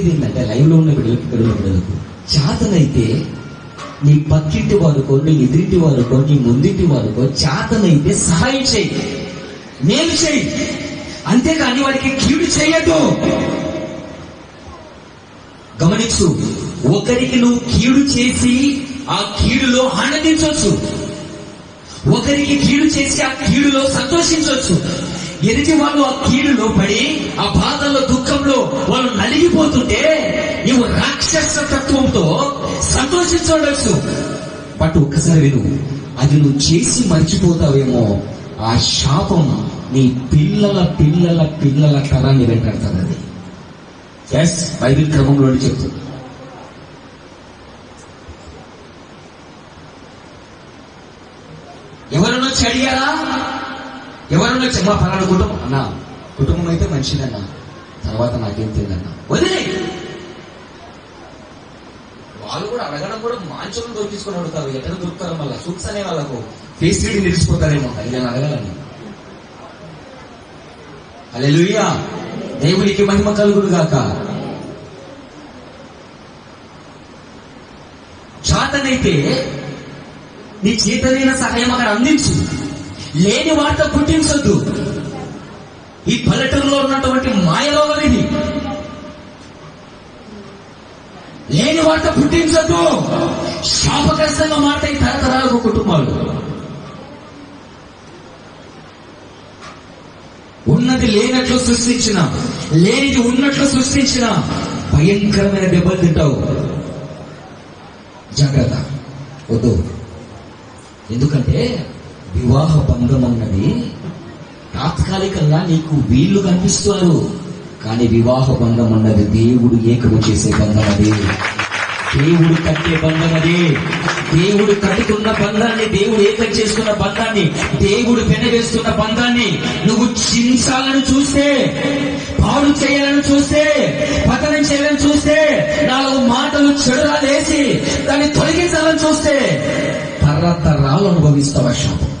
ఏంటంటే లైవ్లో ఉన్న బిడ్డలకు ఇక్కడ ఉన్న బిడ్డలకు చేతనైతే నీ పక్కింటి వారికో నీ ఎదురింటి వారికో నీ ముందింటి వారికో చేతనైతే సహాయం చేయి. మేలు చేయి. అంతేకాని వాడికి కీడు చేయదు. గమనించు ఒకరికి నువ్వు కీడు చేసి ఆ కీడులో ఆనందించవచ్చు. ఒకరికి కీడు చేసి ఆ కీడులో సంతోషించవచ్చు. ఎదుటి వాళ్ళు ఆ కీడులో పడి ఆ రాక్షస తత్వంతో సంతోషించవచ్చు బట్ ఒక్కసారి విను. అది నువ్వు చేసి మర్చిపోతావేమో. ఆ శాపం నీ పిల్లల పిల్లల పిల్లల తరాన్ని వెంటాడుతుంది అది. ఎస్ బైబిల్ క్రమంలో చెప్తుంది. ఎవరన్నా చెడియారా? ఎవరన్నా వచ్చి మా ఫలానా కుటుంబం అన్నా కుటుంబం అయితే మంచిదన్నా. తర్వాత నాకేం తెలియదన్నా. వదిలే వాళ్ళు కూడా అడగడం దొరికించుకుని అడుగుతారు ఎక్కడ దొరుకుతారు మళ్ళీ సూప్స్ అనే వాళ్ళకు. ఫేస్ రీడింగ్ నిలిచిపోతారేమో అది నేను అడగాలని అలెలుయ్యా దేవునికి మహిమ కలుగుడు గాక. చాతనైతే నీ చేతనైన సహాయం అక్కడ అందించు. లేని వార్త పుట్టించొద్దు. ఈ పల్లెటూరులో ఉన్నటువంటి మా లేని వార్త పుట్టించొద్దు శాపగ్రస్తంగా మాట తరతరాలకు కుటుంబాలు. ఉన్నది లేనట్లు సృష్టించిన లేనిది ఉన్నట్లు సృష్టించిన భయంకరమైన దెబ్బలు తింటావు. జాగ్రత్త. వద్దు. ఎందుకంటే వివాహ బంధం అన్నది తాత్కాలికంగా నీకు వీళ్ళు కనిపిస్తున్నారు. కానీ వివాహ బంధం అన్నది దేవుడు ఏకము చేసే బంధం అది. దేవుడు కట్టే బంధం అదే. దేవుడు కట్టుకున్న బంధాన్ని దేవుడు ఏకం చేసుకున్న బంధాన్ని దేవుడు పెనవేస్తున్న బంధాన్ని నువ్వు చించాలని చూస్తే పాడు చేయాలని చూస్తే పతనం చేయాలని చూస్తే నాలుగు మాటలు చెడురాలేసి దాన్ని తొలగించాలని చూస్తే తరతరాలు అనుభవిస్తావు అనుభవిస్తావా శాపం